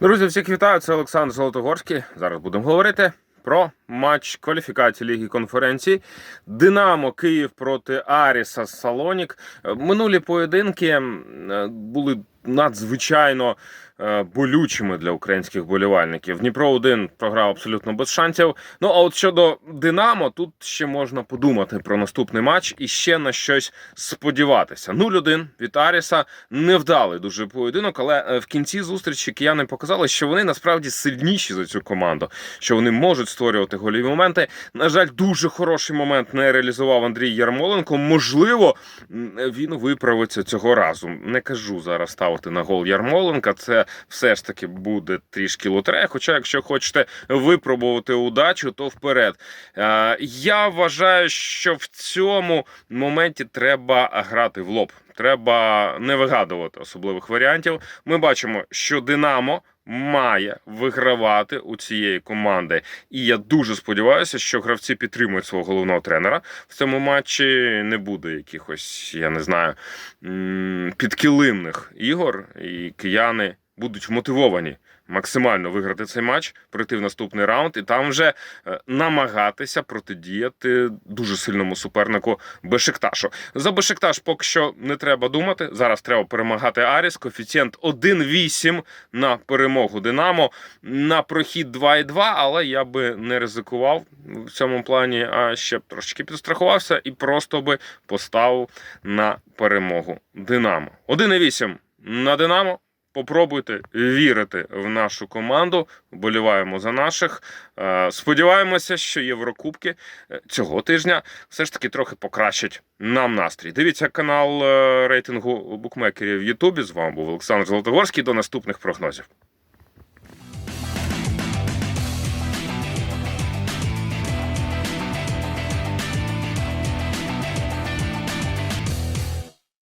Друзі, всіх вітаю. Це Олександр Золотогорський. Зараз будемо говорити про матч кваліфікації Ліги конференцій. Динамо Київ проти Аріса Салонік. Е, Минулі поєдинки е, були надзвичайно е, болючими для українських болівальників. Дніпро 1 програв абсолютно без шансів. Ну а от щодо Динамо, тут ще можна подумати про наступний матч і ще на щось сподіватися. 0-1 від Аріса невдалий дуже поєдинок, але в кінці зустрічі кияни показали, що вони насправді сильніші за цю команду, що вони можуть створювати гольові моменти. На жаль, дуже хороший момент не реалізував Андрій Ярмоленко. Можливо, він виправиться цього разу. Не кажу зараз ставити на гол Ярмоленка. Це все ж таки буде трішки лотерея. Хоча, якщо хочете випробувати удачу, то вперед. Е, Я вважаю, що в цьому моменті треба грати в лоб. Треба не вигадувати особливих варіантів. Ми бачимо, що Динамо має вигравати у цієї команди. І я дуже сподіваюся, що гравці підтримують свого головного тренера в цьому матчі. Не буде якихось, я не знаю, підкилимних ігор, і кияни будуть вмотивовані максимально виграти цей матч, пройти в наступний раунд і там вже е, намагатися протидіяти дуже сильному супернику Бешикташу. За Бешикташ поки що не треба думати. Зараз треба перемагати Аріс. Коефіцієнт 1,8 на перемогу Динамо. На прохід 2,2, але я би не ризикував в цьому плані, а ще б трошечки підстрахувався і просто би поставив на перемогу Динамо. 1,8 на Динамо. Попробуйте вірити в нашу команду. Боліваємо за наших. Е, Сподіваємося, що Єврокубки е, цього тижня все ж таки трохи покращать нам настрій. Дивіться канал е, рейтингу букмекерів в Ютубі. З вами був Олександр Золотогорський. До наступних прогнозів.